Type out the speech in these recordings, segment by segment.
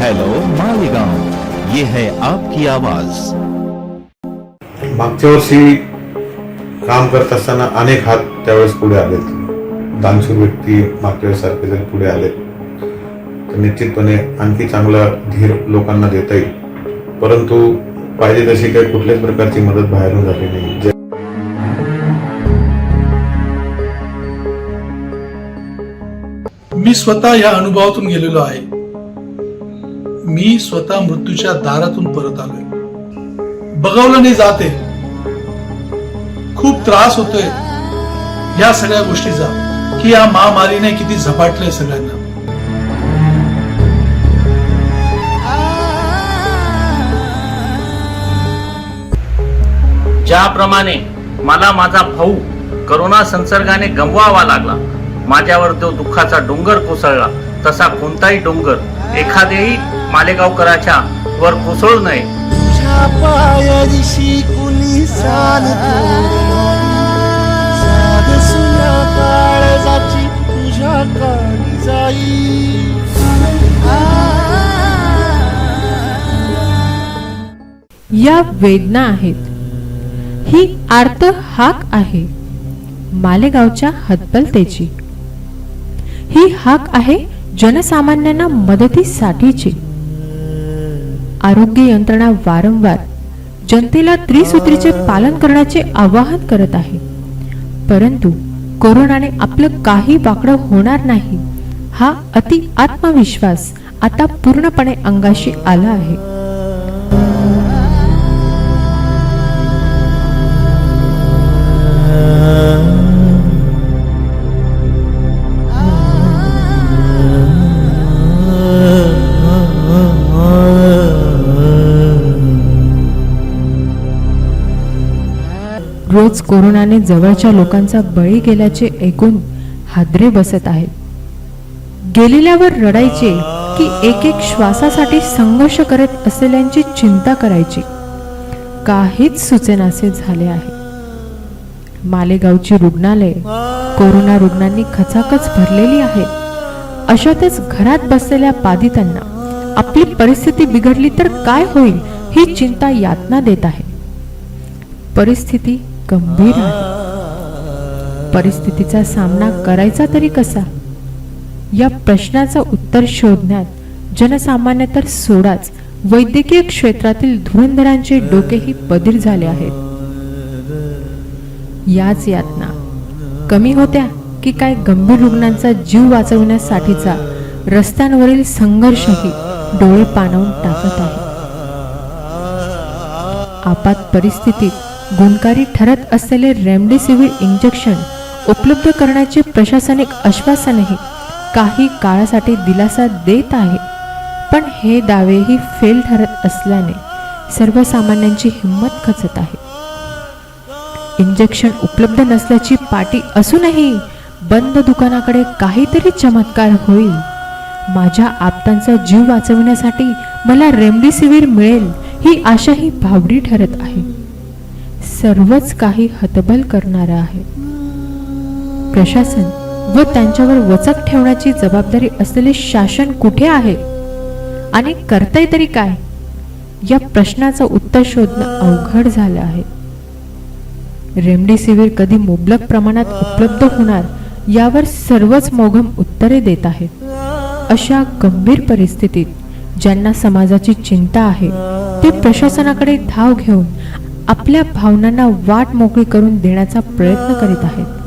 Hello Malegaon ये है आपकी आवाज. मागच्या वर्षी काम करत असताना अनेक हात त्यावेळेस पुढे आलेत दानशूर व्यक्ती मागच्या वेळेस सारखे जर पुढे आले तर निश्चितपणे आणखी चांगला धीर लोकांना देता येईल. परंतु पाहिजे तशी काही कुठल्याच प्रकारची मदत बाहेरून झाली नाही. मी स्वतः या अनुभवातून गेलेलो आहे. मी स्वतः मृत्यूच्या दारातून परत आलोय. बघवलं नाही जाते. खूप त्रास होतोय. या सगळ्या गोष्टीचा. की या महामारीने किती झपाटलंय सगळ्यांना. ज्याप्रमाणे मला माझा भाऊ करोना संसर्गाने गमवावा लागला माझ्यावर तो दुःखाचा डोंगर कोसळला तसा कोणताही डोंगर एखाद्याही मालेगावकराच्या वर कोसळू नये. या वेदना आहेत. ही आर्त हाक आहे. मालेगावच्या हतबलतेची. ही हाक आहे जनसामान्यांना मदतीसाठीची. आरोग्य यंत्रणा वारंवार जनतेला त्रिसूत्रीचे पालन करण्याचे आवाहन करत आहे. परंतु कोरोनाने आपलं काही वाकडं होणार नाही हा अति आत्मविश्वास आता पूर्णपणे अंगाशी आला आहे. रोज कोरोनाने जवळच्या लोकांचा बळी गेल्याचे ऐकून हादरे बसत आहेत. गेलेल्यावर रडायचे की एक एक श्वासासाठी संघर्ष करत असलेल्यांची चिंता करायची. काहीच सुचेनासे झाले आहे. मालेगावची रुग्णालय कोरोना रुग्णांनी खचाखच भरलेली आहे. अशातच घरात बसलेल्या बाधितांना आपली परिस्थिती बिघडली तर काय होईल ही चिंता यातना देत आहे. परिस्थिती गंभीर आहे. परिस्थितीचा सामना करायचा तरी कसा? या प्रश्नाचं उत्तर शोधण्यात जनसामान्य तर सोडाच. वैद्यकीय क्षेत्रातील धुरंधरांचे डोकेही बधीर झाले आहेत. याच यातना कमी होत्या की काय गंभीर रुग्णांचा जीव वाचवण्यासाठीचा रस्त्यांवरील संघर्षही डोळे पाणवून टाकत आहे. आपात परिस्थितीत गुणकारी ठरत असलेले रेमडेसिवीर इंजेक्शन उपलब्ध करण्याचे प्रशासनिक आश्वासनही काही काळासाठी दिलासा देत आहे. पण हे दावेही फेल ठरत असल्याने सर्वसामान्यांची हिंमत खचत आहे. इंजेक्शन उपलब्ध नसल्याची पाटी असूनही बंद दुकानाकडे काहीतरी चमत्कार होईल. माझ्या आप्तांचा जीव वाचवण्यासाठी मला रेमडेसिवीर मिळेल ही आशाही भावडी ठरत आहे. सर्वच काही हतबल करणारं आहे. प्रशासन व त्यांच्यावर वचक ठेवण्याची जबाबदारी असलेले शासन कुठे आहे? आणि करतंय तरी काय? या प्रश्नाचं उत्तर शोधणं अवघड झालं आहे. रेमडेसिवीर कधी मुबलक प्रमाणात उपलब्ध होणार यावर सर्वच मोघम उत्तरे देत आहेत. अशा गंभीर परिस्थितीत ज्यांना समाजाची चिंता आहे ते प्रशासनाकडे धाव घेऊन आपल्या भावनांना वाट मोकळी करून देण्याचा प्रयत्न करीत आहेत.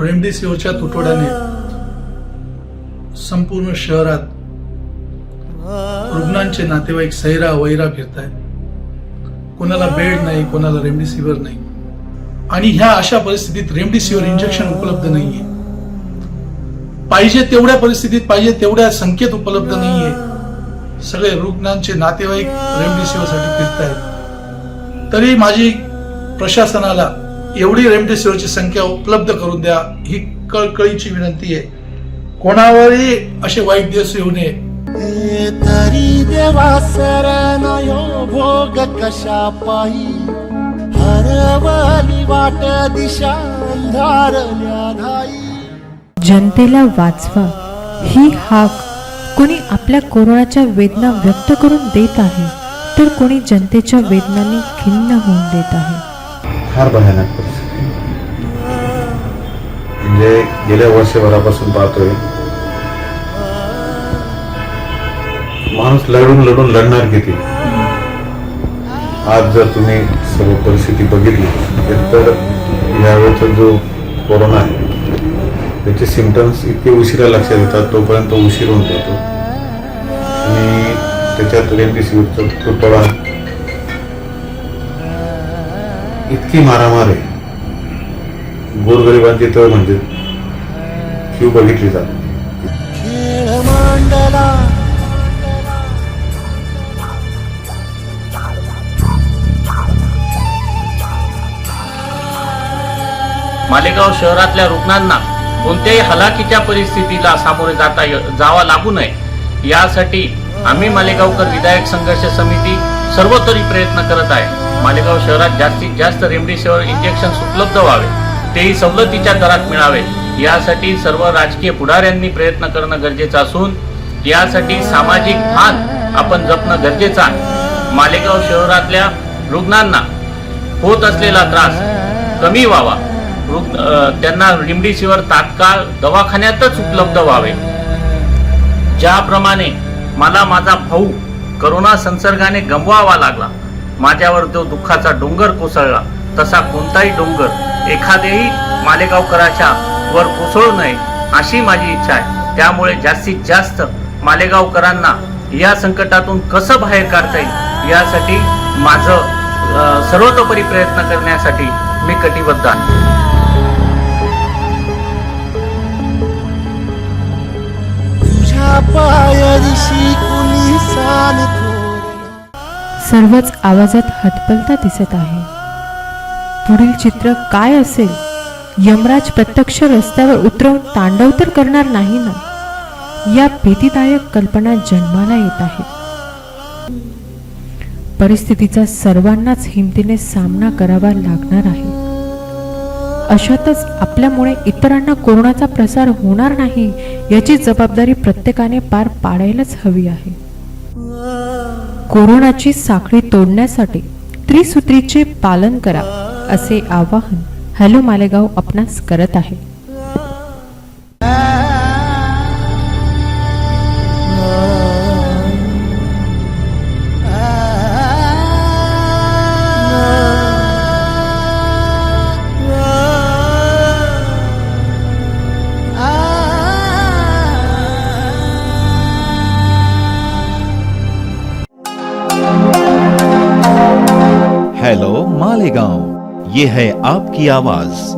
रेमडेसिवीरच्या तुटवड्याने संपूर्ण शहरात रुग्णांचे नातेवाईक सैरा वैरा फिरत आहेत कोणाला बेड नाही कोणाला रेमडेसिवीर नाही. आणि ह्या अशा परिस्थितीत रेमडेसिवीर इंजेक्शन उपलब्ध नाहीये. पाहिजे तेवढ्या परिस्थितीत पाहिजे तेवढ्या संख्येत उपलब्ध नाहीये. सगळे रुग्णांचे नातेवाईक रेमडेसिवीरसाठी फिरत आहेत तरी माझी प्रशासनाला एवढी रेमडेसिवीरची संख्या उपलब्ध करून द्या ही कळकळीची विनंती आहे. कोणावरही असे वाईट दिवस येऊ नये. तरी देवा भोग कशा पायी? हरवली वाट दिशा जनतेला वाचवा. ही हाक कोणी आपल्या कोरोनाच्या वेदना व्यक्त करून देत आहे तर कोणी जनतेच्या वेदनांनी खिन्न होऊन देत आहे. फार भयानक म्हणजे गेल्या वर्षभरापासून पाहतोय माणूस लढून लढून लढणार किती? आज जर तुम्ही सर्व परिस्थिती बघितली. तर यावेळेचा जो कोरोना आहे त्याचे सिमटम्स इतके उशिरा लक्षात येतात तोपर्यंत उशीर होऊन जातो. आणि त्याच्यात रेमडेसिवीरचा तुटवडा इतकी मारामार आहे. गोरगरिबांची तर म्हणजे क्यू बघितली जाते. मालेगाव शहरातल्या रुग्णांना कोणत्याही हलाखीच्या परिस्थितीला सामोरे जाता य- जावा लागू नये. यासाठी आम्ही मालेगावकर विधायक संघर्ष समिती सर्वतरी प्रयत्न करत आहे. मालेगाव शहरात जास्तीत जास्त रेमडेसिवीर इंजेक्शन उपलब्ध व्हावे तेही सवलतीच्या दरात मिळावे. यासाठी सर्व राजकीय पुढाऱ्यांनी प्रयत्न करणं गरजेचं असून यासाठी सामाजिक भान आपण जपणं गरजेचं आहे. मालेगाव शहरातल्या रुग्णांना होत असलेला त्रास कमी व्हावा. त्यांना रेमडेसिवीर तात्काळ दवाखान्यातच उपलब्ध व्हावे. ज्याप्रमाणे मला माझा भाऊ करोना संसर्गाने गमवावा लागला माझ्यावर तो दुःखाचा डोंगर कोसळला तसा कोणताही डोंगर एखाद्याही मालेगावकराच्या वर कोसळू नये अशी माझी इच्छा आहे. त्यामुळे जास्तीत जास्त मालेगावकरांना या संकटातून कसं बाहेर काढता येईल यासाठी माझं सर्वतोपरी प्रयत्न करण्यासाठी मी कटिबद्ध आहे. सर्वच आवाजात हतपलता दिसत आहे. पुढील चित्र काय असेल? यमराज प्रत्यक्ष रस्त्यावर उतरवून तांडव तर करणार नाही ना? या भीतीदायक कल्पना जन्माला येत आहेत परिस्थितीचा सर्वांनाच हिमतीने सामना करावा लागणार आहे. अशातच आपल्यामुळे इतरांना कोरोनाचा प्रसार होणार नाही याची जबाबदारी प्रत्येकाने पार पाडायलाच हवी आहे. कोरोनाची साखळी तोडण्यासाठी त्रिसूत्रीचे पालन करा असे आवाहन हॅलो मालेगाव आपणास करत आहे. ये है आपकी आवाज।